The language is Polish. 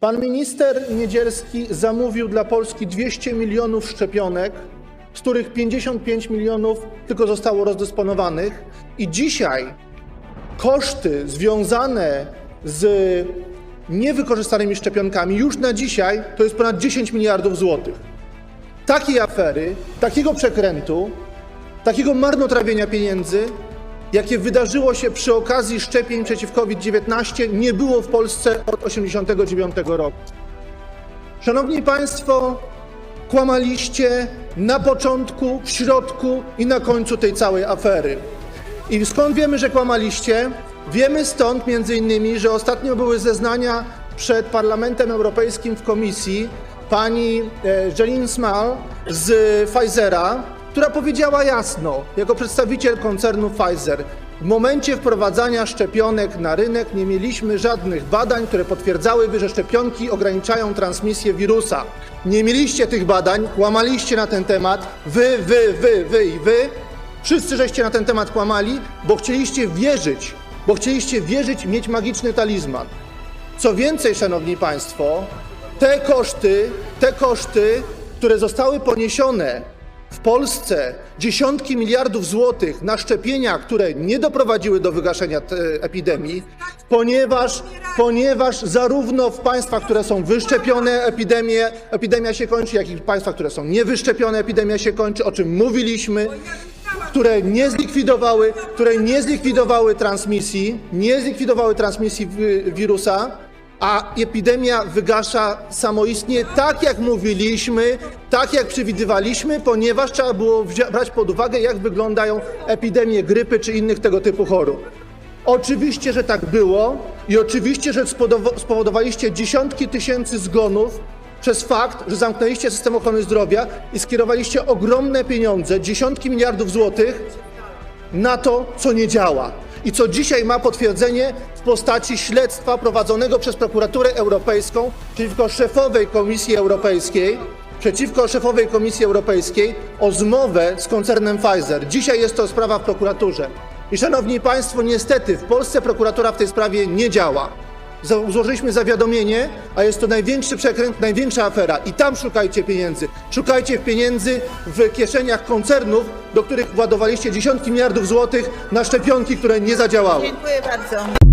Pan minister Niedzielski zamówił dla Polski 200 milionów szczepionek, z których 55 milionów tylko zostało rozdysponowanych. I dzisiaj koszty związane z niewykorzystanymi szczepionkami już na dzisiaj to jest ponad 10 miliardów złotych. Takiej afery, takiego przekrętu, takiego marnotrawienia pieniędzy, jakie wydarzyło się przy okazji szczepień przeciw COVID-19, nie było w Polsce od 1989 roku. Szanowni Państwo, kłamaliście na początku, w środku i na końcu tej całej afery. I skąd wiemy, że kłamaliście? Wiemy stąd między innymi, że ostatnio były zeznania przed Parlamentem Europejskim w komisji pani e, Jeline Small z Pfizera, która powiedziała jasno, jako przedstawiciel koncernu Pfizer, w momencie wprowadzania szczepionek na rynek nie mieliśmy żadnych badań, które potwierdzałyby, że szczepionki ograniczają transmisję wirusa. Nie mieliście tych badań, kłamaliście na ten temat, wy, wy, wy, wy i wy. Wszyscy żeście na ten temat kłamali, bo chcieliście wierzyć, bo chcieliście wierzyć mieć magiczny talizman. Co więcej, szanowni państwo, te koszty, te koszty, które zostały poniesione w Polsce, dziesiątki miliardów złotych na szczepienia, które nie doprowadziły do wygaszenia epidemii, ponieważ, ponieważ zarówno w państwach, które są wyszczepione, epidemie, epidemia się kończy, jak i w państwach, które są niewyszczepione, epidemia się kończy, o czym mówiliśmy, które nie zlikwidowały, które nie zlikwidowały transmisji, nie zlikwidowały transmisji wi- wirusa, a epidemia wygasza samoistnie, tak jak mówiliśmy, tak jak przewidywaliśmy, ponieważ trzeba było brać pod uwagę, jak wyglądają epidemie grypy czy innych tego typu chorób. Oczywiście, że tak było i oczywiście, że spowodowaliście dziesiątki tysięcy zgonów przez fakt, że zamknęliście system ochrony zdrowia i skierowaliście ogromne pieniądze, dziesiątki miliardów złotych na to, co nie działa i co dzisiaj ma potwierdzenie w postaci śledztwa prowadzonego przez prokuraturę europejską przeciwko szefowej Komisji Europejskiej, przeciwko szefowej Komisji Europejskiej o zmowę z koncernem Pfizer. Dzisiaj jest to sprawa w prokuraturze. I szanowni państwo, niestety w Polsce prokuratura w tej sprawie nie działa. Złożyliśmy zawiadomienie, a jest to największy przekręt, największa afera. I tam szukajcie pieniędzy. Szukajcie pieniędzy w kieszeniach koncernów, do których władowaliście dziesiątki miliardów złotych na szczepionki, które nie zadziałały. Dziękuję bardzo.